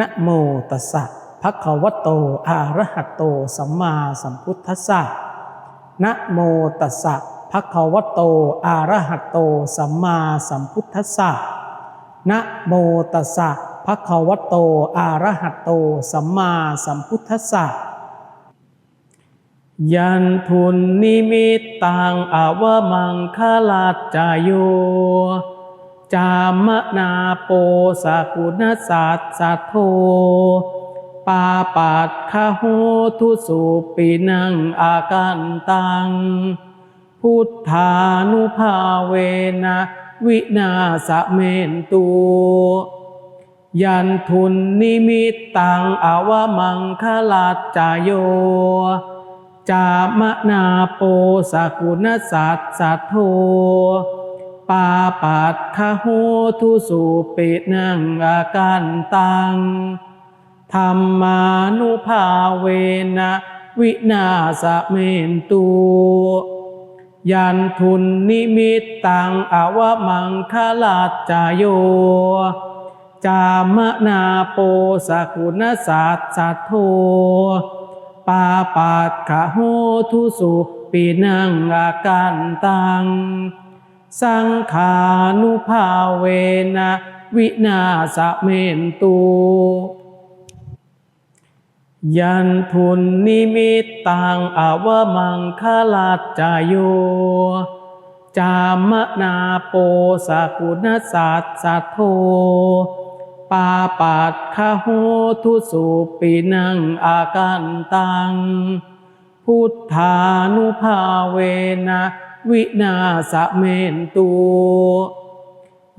นะโมตัสสะภะคะวะโต อะระหะโต สัมมาสัมพุทธัสสะนะโมตัสสะภะคะวะโต อะระหะโต สัมมาสัมพุทธัสสะนะโมตัสสะภะคะวะโต อะระหะโต สัมมาสัมพุทธัสสะยันทุนนิมิตตังอาวมังคลาจายโย จามนาโปสกุณสัสสะโท ปาปัดคาโหทุสุปินังอากันตัง พุทธานุภาเวนะวินาสเมนตูยันทุนนิมิตตังอาวมังคลาจจายโย จามนาโปสกุณสัสสะโท ปาปัดคาโหทุสุปินังอาการตังธรรมานุภาเวนะวินาสเมนตูยันทุนนิมิตตังอาวมังคลาจจายโย จามนาโปสกุณสัสสะโทปาปัดขะโหทุสุปีนังอาการตัง สังขานุภาเวนะวินาสเมนตูยันทุนนิมิตตังอวมังคลาจายโย จามนาโปสกุณสัตสสะโท ปาปัดคาโหทุสุปินังอาการตัง พุทธานุภาเวนะ วินาสเมนตู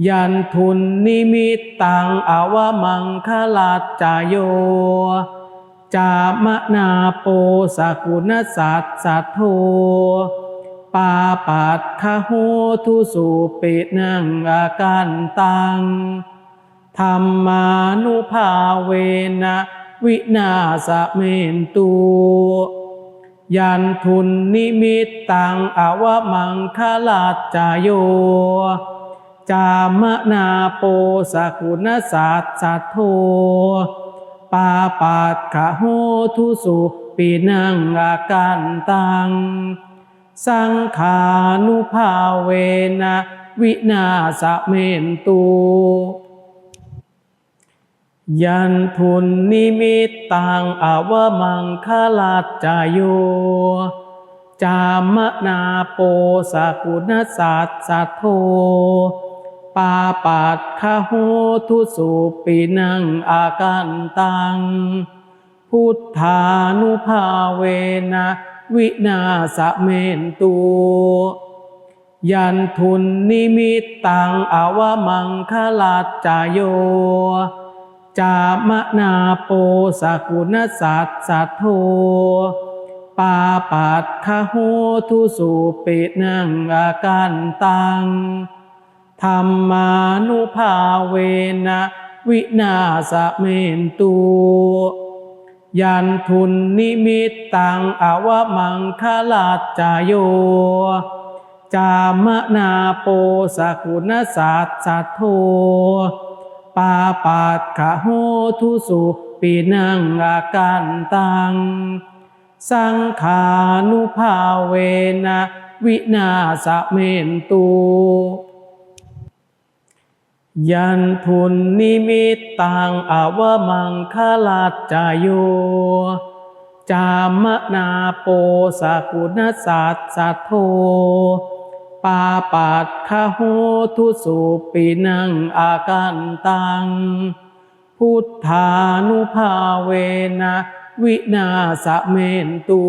ยันทุนนิมิตตังอวมังคลาจจายโย จามนาโปสกุณสัตสสะโทปาปัดคโหทุสุปินังอาการตังธรรมานุภาเวนะวินาสเมนตู ยันทุนนิมิตตังอวมังคลาจายโย จามนาโปสกุณสัสสะโทปาปัดขะโหทุสุปีนังอาการตัง สังขานุภาเวนะวินาสเมนตู ยันทุนนิมิตตังอาวมังคลาจายโยจามนาโปสกุณสัสสะโทปาปัดคาโหทุสุปินังอาการตัง พุทธานุภาเวนะวินาสเมนตูยันทุนนิมิตตังอาวมังคลาจายโย จามนาโปสกุณสัตสสะโทปาปัดคาโหทุสุปินังอาการตังธรรมานุภาเวนะวินาสเมนตูยันทุนนิมิตตังอวมังคลาจายโย จามนาโปสกุณสัตสสะโท ปาปัดขะโหทุสุปีนังอาการตัง สังขานุภาเวนะวินาสเมนตูยันทุนนิมิตตังอาวมังคลาจายโย จามนาโปสกุณสัสสะโท ปาปัดคาโหทุสุปีนังอาการตัง พุทธานุภาเวนะวินาสเมนตู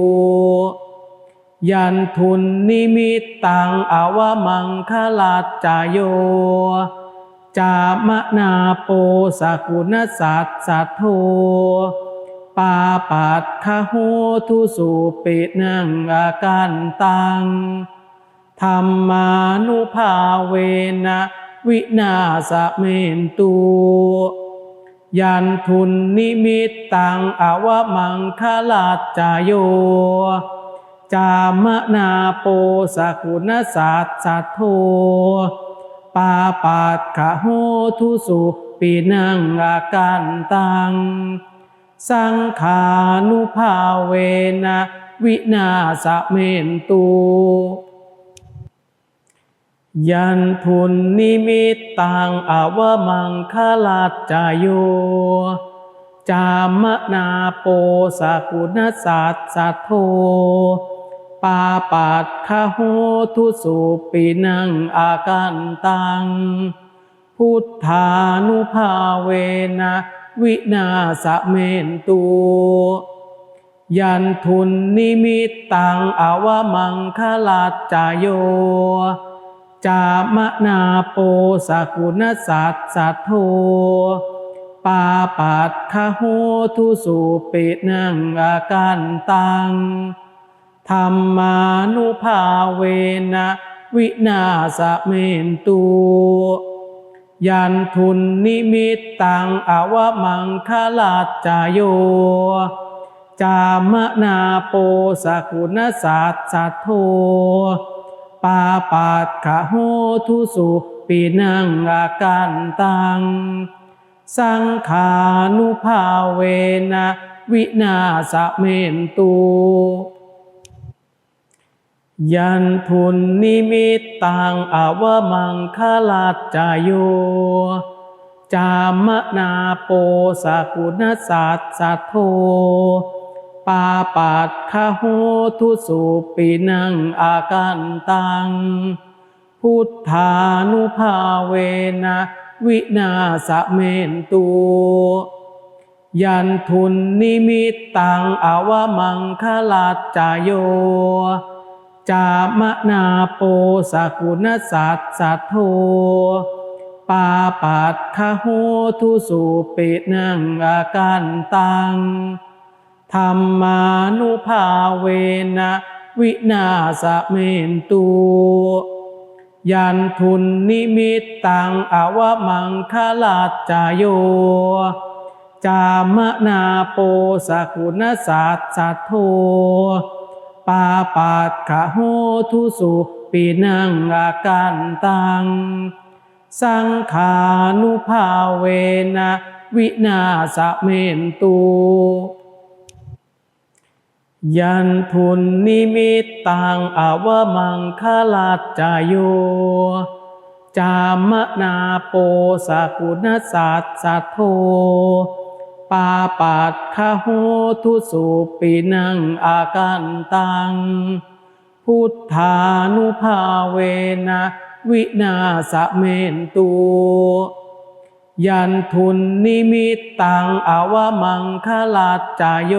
ยันทุนนิมิตตังอาวมังคลาจายโย จามนาโปสกุณสัสสะโทปาปัดคาโหทุสุปินังอาการตัง ธรรมานุภาเวนะวินาสเมนตูยันทุนนิมิตตังอวมังคลาจจายโย จามนาโปสกุณสัตสสะโทปาปัดขะโหทุสุปีนังอาการตัง สังขานุภาเวนะวินาสเมนตู ยันทุนนิมิตตังอวมังคลัจายโยจามนาโปสกุณสัตสัทโทปาปัดคาโหทุสุปินังอาการตัง พุทธานุภาเวนะวินาสเมนตูยันทุนนิมิตตังอวมังคลัจจายโย จามนาโปสกุณสัตสัทโทปาปัดคาโหทุสุปินังอาการตังธรรมานุภาเวนะวินาสเมนตูยันทุนนิมิตตังอวมังคลัจายโย จามนาโปสกุณสัตสัทโท ปาปัดขะโหทุสุปีนังอาการตัง สังขานุภาเวนะวินาสเมนตูยันทุนนิมิตตังอวมังคลัจจายโยจามนาโปสกุณสัตสัทโท ปาปัดคาโหทุสุปีนังอาการตัง พุทธานุภาเวนะวินาสเมนตูยันทุนนิมิตตังอวมังคลัจจายโย จามนาโปสกุณสัตสัทโทปาปัดคาโหทุสุปินังอาการตัง ธรรมานุภาเวนะวินาสเมนตูยันทุนนิมิตตังอวมังคลัจจายโย จามนาโปสกุณสัตสัทโทปาปัดขะโหทุสุปีนังอาการตัง สังขานุภาเวนะวินาสเมนตู ยันทุนนิมิตตังอวมังคลัจายโย จามนาโปสกุณสัตสัทโท ปาปัดคาโหทุสุปีนังอาการตัง พุทธานุภาเวนะวินาสเมนตูยันทุนนิมิตตังอวมังคลัจจายโย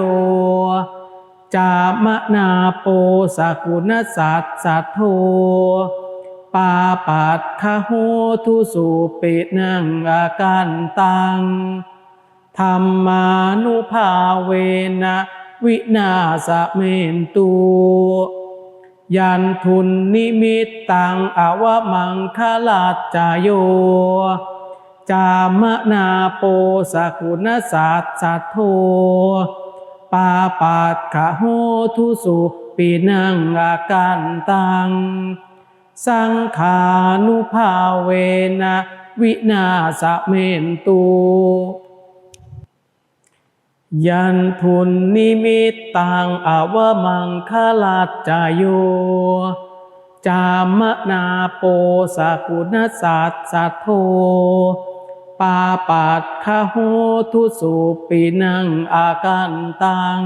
จามนาโปสกุณสัตสัทโทปาปัดคาโหทุสุปินังอาการตังธรรมานุภาเวนะวินาสเมนตูยันทุนนิมิตตังอวมังคลัจายโย จามนาโปสกุณสัตสัทโท ปาปัดขะโหทุสุปีนังอาการตัง สังขานุภาเวนะวินาสเมนตูยันทุนนิมิตตังอวมังคลัจจายโย จามนาโปสกุณสัตสัทโท ปาปัดคาโหทุสุปีนังอาการตัง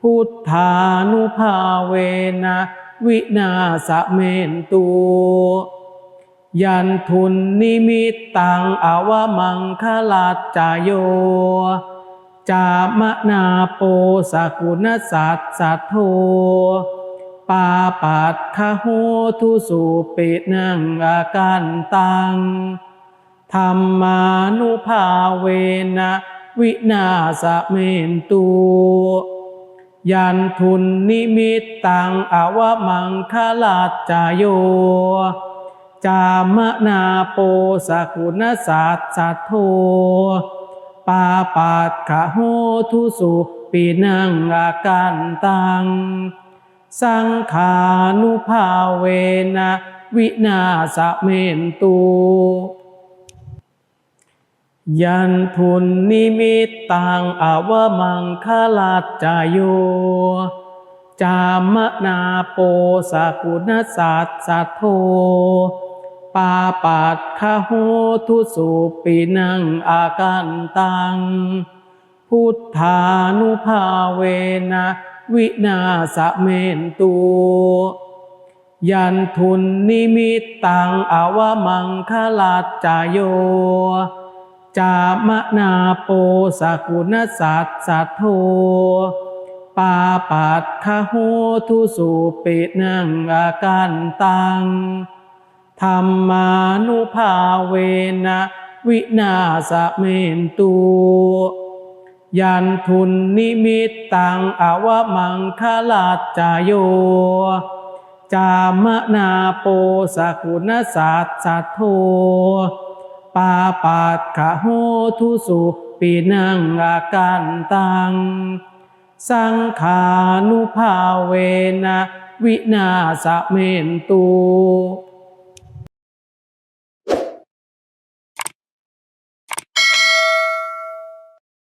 พุทธานุภาเวนะวินาสเมนตูยันทุนนิมิตตังอวมังคลัจจายโย จามนาโปสกุณสัตสัทโท ปาปัดคาโหทุสุปินังอาการตัง ธรรมานุภาเวนะวินาสเมนตูยันทุนนิมิตตังอวมังคลัจายโย จามนาโปสกุณสัตสัทโทปาปัดขะโหทุสุปีนังอาการตัง สังขานุภาเวนะวินาสเมนตู ยันทุนนิมิตตังอวมังคลัจจโยจามนาโปสกุณสัสสัทโธปาปัตคโหทุสุปินังอากันตัง พุทธานุภาเวนะวินาสเมนตูยันทุนนิมิตตังอวมังคลัจจโย จามนาโปสกุณสัสสัทโธปาปัตคโหทุสุปินังอาการตังธรรมานุภาเวนะวินาสเมนตูยันทุนนิมิตตังอวมังคลัจจโย จามนาโปสกุณสัสสัทโธ ปาปัดขโหทุสุปีนังอาการตัง สังขานุภาเวนะวินาสเมนตู